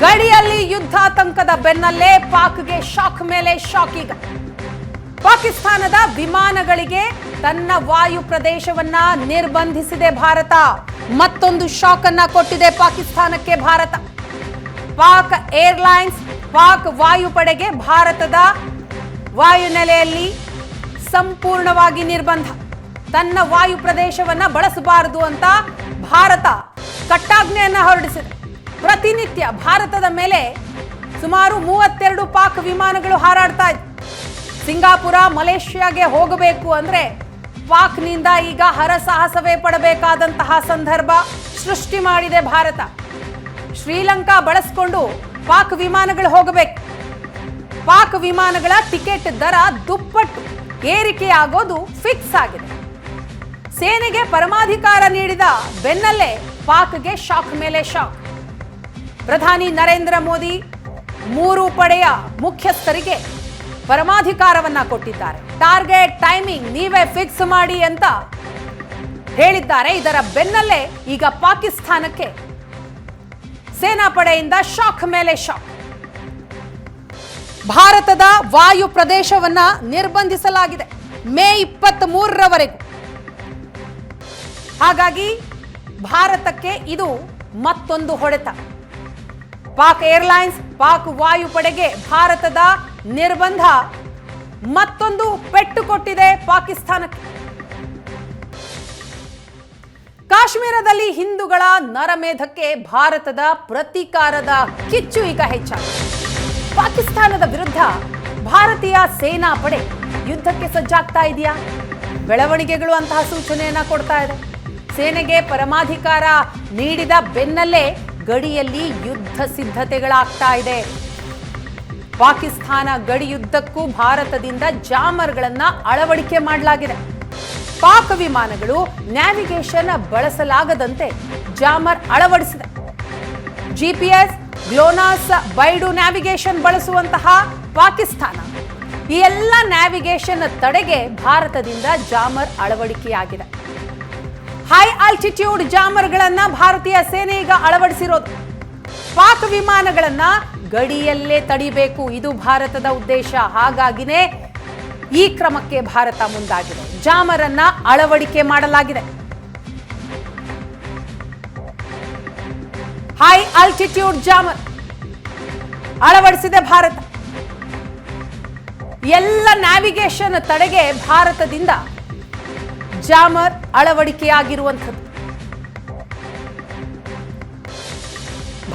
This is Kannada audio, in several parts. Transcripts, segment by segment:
ಗಡಿಯಲ್ಲಿ ಯುದ್ಧಾತಂಕದ ಬೆನ್ನಲ್ಲೇ ಪಾಕ್ಗೆ ಶಾಕ್ ಮೇಲೆ ಶಾಕ್ ಈಗ ಪಾಕಿಸ್ತಾನದ ವಿಮಾನಗಳಿಗೆ ತನ್ನ ವಾಯು ಪ್ರದೇಶವನ್ನ ನಿರ್ಬಂಧಿಸಿದೆ ಭಾರತ. ಮತ್ತೊಂದು ಶಾಕ್ ಅನ್ನ ಕೊಟ್ಟಿದೆ ಪಾಕಿಸ್ತಾನಕ್ಕೆ ಭಾರತ. ಪಾಕ್ ಏರ್ಲೈನ್ಸ್, ಪಾಕ್ ವಾಯುಪಡೆಗೆ ಭಾರತದ ವಾಯುನೆಲೆಯಲ್ಲಿ ಸಂಪೂರ್ಣವಾಗಿ ನಿರ್ಬಂಧ. ತನ್ನ ವಾಯು ಪ್ರದೇಶವನ್ನ ಬಳಸಬಾರದು ಅಂತ ಭಾರತ ಕಟ್ಟಾಜ್ಞೆಯನ್ನ ಹೊರಡಿಸಿದೆ. ಪ್ರತಿನಿತ್ಯ ಭಾರತದ ಮೇಲೆ ಸುಮಾರು ಮೂವತ್ತೆರಡು ಪಾಕ್ ವಿಮಾನಗಳು ಹಾರಾಡ್ತಾ ಇತ್ತು ಸಿಂಗಾಪುರ, ಮಲೇಷ್ಯಾಗೆ ಹೋಗಬೇಕು ಅಂದ್ರೆ ಪಾಕ್ನಿಂದ ಈಗ ಹರಸಾಹಸವೇ ಪಡಬೇಕಾದಂತಹ ಸಂದರ್ಭ ಸೃಷ್ಟಿ ಮಾಡಿದೆ ಭಾರತ. ಶ್ರೀಲಂಕಾ ಬಳಸ್ಕೊಂಡು ಪಾಕ್ ವಿಮಾನಗಳು ಹೋಗಬೇಕು. ಪಾಕ್ ವಿಮಾನಗಳ ಟಿಕೆಟ್ ದರ ದುಪ್ಪಟ್ಟು, ಏರಿಕೆಯಾಗೋದು ಫಿಕ್ಸ್ ಆಗಿದೆ. ಸೇನೆಗೆ ಪರಮಾಧಿಕಾರ ನೀಡಿದ ಬೆನ್ನಲ್ಲೇ ಪಾಕ್ಗೆ ಶಾಕ್ ಮೇಲೆ ಶಾಕ್. ಪ್ರಧಾನಿ ನರೇಂದ್ರ ಮೋದಿ ಮೂರು ಪಡೆಯ ಮುಖ್ಯಸ್ಥರಿಗೆ ಪರಮಾಧಿಕಾರವನ್ನ ಕೊಟ್ಟಿದ್ದಾರೆ. ಟಾರ್ಗೆಟ್ ಟೈಮಿಂಗ್ ನೀವೇ ಫಿಕ್ಸ್ ಮಾಡಿ ಅಂತ ಹೇಳಿದ್ದಾರೆ. ಇದರ ಬೆನ್ನಲ್ಲೇ ಈಗ ಪಾಕಿಸ್ತಾನಕ್ಕೆ ಸೇನಾಪಡೆಯಿಂದ ಶಾಕ್ ಮೇಲೆ ಶಾಕ್. ಭಾರತದ ವಾಯು ಪ್ರದೇಶವನ್ನ ನಿರ್ಬಂಧಿಸಲಾಗಿದೆ. ಮೇ ಇಪ್ಪತ್ತ್ ಮೂರರವರೆಗೂ ಹಾಗಾಗಿ ಭಾರತಕ್ಕೆ ಇದು ಮತ್ತೊಂದು ಹೊಡೆತ. ಪಾಕ್ ಏರ್ಲೈನ್ಸ್, ಪಾಕ್ ವಾಯುಪಡೆಗೆ ಭಾರತದ ನಿರ್ಬಂಧ. ಮತ್ತೊಂದು ಪೆಟ್ಟು ಕೊಟ್ಟಿದೆ ಪಾಕಿಸ್ತಾನಕ್ಕೆ. ಕಾಶ್ಮೀರದಲ್ಲಿ ಹಿಂದೂಗಳ ನರಮೇಧಕ್ಕೆ ಭಾರತದ ಪ್ರತೀಕಾರದ ಕಿಚ್ಚು ಈಗ ಹೆಚ್ಚಾಗಿದೆ. ಪಾಕಿಸ್ತಾನದ ವಿರುದ್ಧ ಭಾರತೀಯ ಸೇನಾ ಪಡೆ ಯುದ್ಧಕ್ಕೆ ಸಜ್ಜಾಗ್ತಾ ಇದೆಯಾ? ಬೆಳವಣಿಗೆಗಳು ಅಂತಹ ಸೂಚನೆಯನ್ನ ಕೊಡ್ತಾ ಇದೆ. ಸೇನೆಗೆ ಪರಮಾಧಿಕಾರ ನೀಡಿದ ಬೆನ್ನಲ್ಲೇ ಗಡಿಯಲ್ಲಿ ಯುದ್ಧ ಸಿದ್ಧತೆಗಳಾಗ್ತಾ ಇದೆ. ಪಾಕಿಸ್ತಾನ ಗಡಿಯುದ್ದಕ್ಕೂ ಭಾರತದಿಂದ ಜಾಮರ್ಗಳನ್ನ ಅಳವಡಿಕೆ ಮಾಡಲಾಗಿದೆ. ಪಾಕ್ ವಿಮಾನಗಳು ನ್ಯಾವಿಗೇಷನ್ ಬಳಸಲಾಗದಂತೆ ಜಾಮರ್ ಅಳವಡಿಸಿದೆ. ಜಿಪಿಎಸ್, ಗ್ಲೋನಾಸ್, ಬೈಡು ನ್ಯಾವಿಗೇಷನ್ ಬಳಸುವಂತಹ ಪಾಕಿಸ್ತಾನ ಈ ಎಲ್ಲ ನ್ಯಾವಿಗೇಷನ್ ತಡೆಗೆ ಭಾರತದಿಂದ ಜಾಮರ್ ಅಳವಡಿಕೆಯಾಗಿದೆ. ಹೈ ಆಲ್ಟಿಟ್ಯೂಡ್ ಜಾಮರ್ಗಳನ್ನ ಭಾರತೀಯ ಸೇನೆ ಈಗ ಅಳವಡಿಸಿರೋದು. ಪಾಕ್ ವಿಮಾನಗಳನ್ನ ಗಡಿಯಲ್ಲೇ ತಡಿಬೇಕು. ಇದು ಭಾರತದ ಉದ್ದೇಶ. ಹಾಗಾಗಿನೇ ಈ ಕ್ರಮಕ್ಕೆ ಭಾರತ ಮುಂದಾಗಿದೆ. ಜಾಮರನ್ನ ಅಳವಡಿಕೆ ಮಾಡಲಾಗಿದೆ. ಹೈ ಆಲ್ಟಿಟ್ಯೂಡ್ ಜಾಮರ್ ಅಳವಡಿಸಿದೆ ಭಾರತ. ಎಲ್ಲ ನ್ಯಾವಿಗೇಷನ್ ತಡೆಗೆ ಭಾರತದಿಂದ ಜಾಮರ್ ಅಳವಡಿಕೆಯಾಗಿರುವಂಥದ್ದು.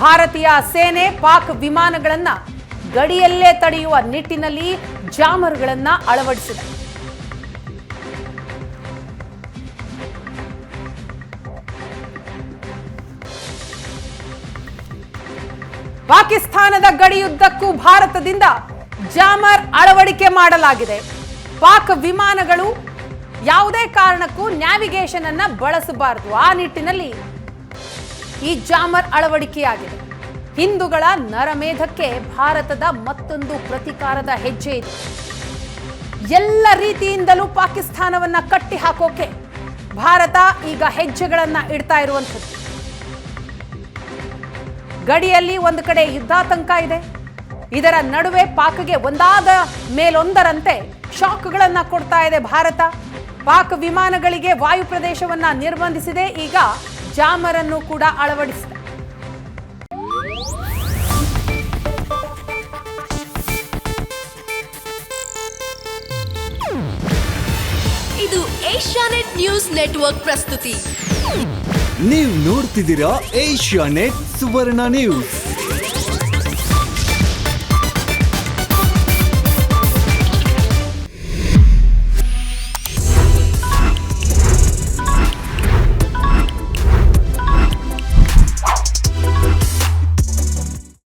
ಭಾರತೀಯ ಸೇನೆ ಪಾಕ್ ವಿಮಾನಗಳನ್ನ ಗಡಿಯಲ್ಲೇ ತಡೆಯುವ ನಿಟ್ಟಿನಲ್ಲಿ ಜಾಮರ್ಗಳನ್ನ ಅಳವಡಿಸಿದೆ. ಪಾಕಿಸ್ತಾನದ ಗಡಿಯುದ್ದಕ್ಕೂ ಭಾರತದಿಂದ ಜಾಮರ್ ಅಳವಡಿಕೆ ಮಾಡಲಾಗಿದೆ. ಪಾಕ್ ವಿಮಾನಗಳು ಯಾವುದೇ ಕಾರಣಕ್ಕೂ ನ್ಯಾವಿಗೇಷನ್ ಅನ್ನ ಬಳಸಬಾರದು. ಆ ನಿಟ್ಟಿನಲ್ಲಿ ಈ ಜಾಮರ್ ಅಳವಡಿಕೆಯಾಗಿದೆ. ಹಿಂದೂಗಳ ನರಮೇಧಕ್ಕೆ ಭಾರತದ ಮತ್ತೊಂದು ಪ್ರತಿಕಾರದ ಹೆಜ್ಜೆ ಇದೆ. ಎಲ್ಲ ರೀತಿಯಿಂದಲೂ ಪಾಕಿಸ್ತಾನವನ್ನ ಕಟ್ಟಿ ಹಾಕೋಕೆ ಭಾರತ ಈಗ ಹೆಜ್ಜೆಗಳನ್ನ ಇಡ್ತಾ ಇರುವಂಥದ್ದು. ಗಡಿಯಲ್ಲಿ ಒಂದು ಕಡೆ ಯುದ್ಧಾತಂಕ ಇದೆ. ಇದರ ನಡುವೆ ಪಾಕ್ಗೆ ಒಂದಾದ ಮೇಲೊಂದರಂತೆ ಶಾಕ್ಗಳನ್ನ ಕೊಡ್ತಾ ಇದೆ ಭಾರತ. ಪಾಕ್ ವಿಮಾನಗಳಿಗೆ ವಾಯು ಪ್ರದೇಶವನ್ನ ನಿರ್ಬಂಧಿಸಿದೆ. ಈಗ ಜಾಮರನ್ನು ಕೂಡ ಅಳವಡಿಸಿದೆ. ಇದು ಏಷ್ಯಾನೆಟ್ ನ್ಯೂಸ್ ನೆಟ್ವರ್ಕ್ ಪ್ರಸ್ತುತಿ. ನೀವು ನೋಡ್ತಿದ್ದೀರಾ ಏಷ್ಯಾ ನೆಟ್ ಸುವರ್ಣ ನ್ಯೂಸ್.